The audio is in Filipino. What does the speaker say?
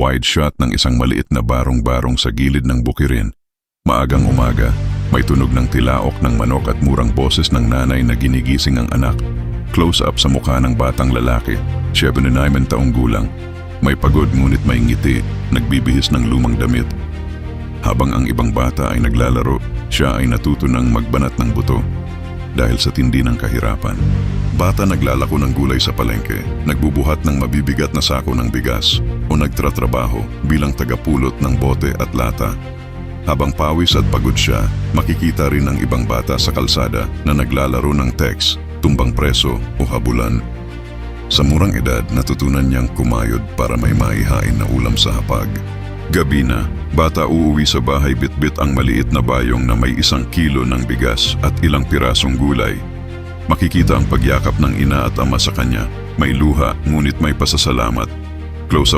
Wide shot ng isang maliit na barong-barong sa gilid ng bukirin. Maagang umaga, may tunog ng tilaok ng manok at murang boses ng nanay na ginigising ang anak. Close-up sa mukha ng batang lalaki, 79 taong gulang. May pagod ngunit may ngiti, nagbibihis ng lumang damit. Habang ang ibang bata ay naglalaro, siya ay natuto magbanat ng buto dahil sa tindi ng kahirapan. Bata naglalako ng gulay sa palengke, nagbubuhat ng mabibigat na sako ng bigas o nagtratrabaho bilang tagapulot ng bote at lata. Habang pawis at pagod siya, makikita rin ang ibang bata sa kalsada na naglalaro ng text, tumbang preso o habulan. Sa murang edad, natutunan niyang kumayod para may maihain na ulam sa hapag. Gabi na, bata uuwi sa bahay bitbit ang maliit na bayong na may isang kilo ng bigas at ilang pirasong gulay. Makikita ang pagyakap ng ina at ama sa kanya. May luha, ngunit may pasasalamat. Close